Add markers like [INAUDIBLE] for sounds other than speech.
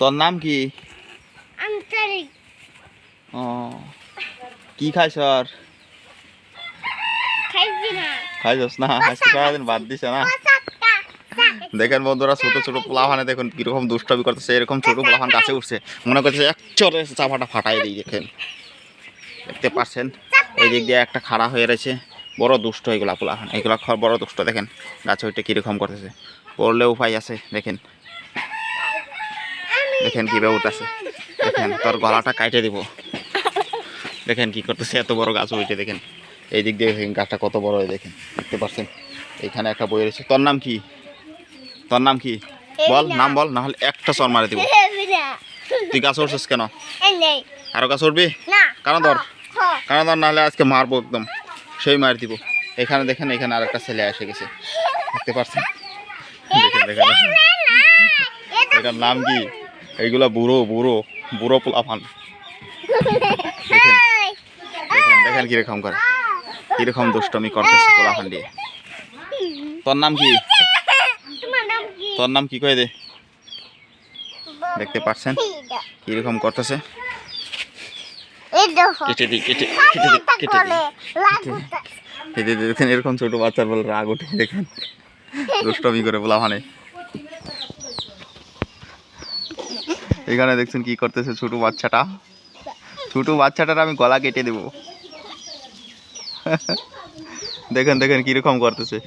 তোর নাম কি ও কি খাইছ আর? না। খাইছস না? আজকে সারাদিন বাদ দিছে না? দেখেন বন্ধুরা ছোট ছোট পোলাভানে দেখুন কীরকম দুষ্টমি করতেছে এরকম ছোট পোলাভান কাছে উঠছে। মনে করছে এক চরে চাপাটা ফাটাই দিই দেখেন। দেখতে পাচ্ছেন? এই দিক দিয়ে একটা খাড়া হয়ে রয়েছে। বড় দুষ্ট এগুলা পোলাভান এগুলা বড় দুষ্ট দেখেন। গাছে ওইটা কীরকম করতেছে। পড়লে উপায় আছে দেখেন। দেখেন কীভাবে উঠতেছে। দেখেন তোর গলাটা কাটে দিব। দেখেন কি করতেছে এত বড় গাছ উঠে দেখেন। এই দিক দিয়ে দেখেন গাছটা কত বড় হয় দেখেন দেখতে পাচ্ছেন? এখানে একটা বই রয়েছে। তোর নাম কি? তোর নাম কি? বল নাম বল না হলে একটা চর মারে দিব। তুই গাছ উঠছিস কেন? আরও গাছ উঠবি? কারণ ধর। কারণ ধর নাহলে আজকে মারবো একদম। সেই মার দিব। এখানে দেখেন এখানে আর একটা ছেলে এসে গেছে। দেখতে পাচ্ছেন? দেখেন দেখেন। এটার নাম কি? এইগুলা বুড়ো বুড়ো বুড়ো পোলাফান দেখেন দেখেন দেখেন কীরকম করে। কীরকম দুষ্টমি করতেছে পোলাফান দিয়ে। তোর নাম কি? তোর নাম কি কয়ে দে? দেখতে পাচ্ছেন? কীরকম করতেছে? কেটে দি কেটে কেটে দি কেটে দি। কেটে দি দেখেন এরকম ছোট বাচ্চার বলে রাগ উঠে দেখেন। [LAUGHS] দুষ্টমি করে বলা এখানে দেখছেন কি করতেছে ছোট বাচ্চাটা। ছোট বাচ্চাটার আমি গলা কেটে দেব। দেখেন দেখেন কীরকম করতেছে।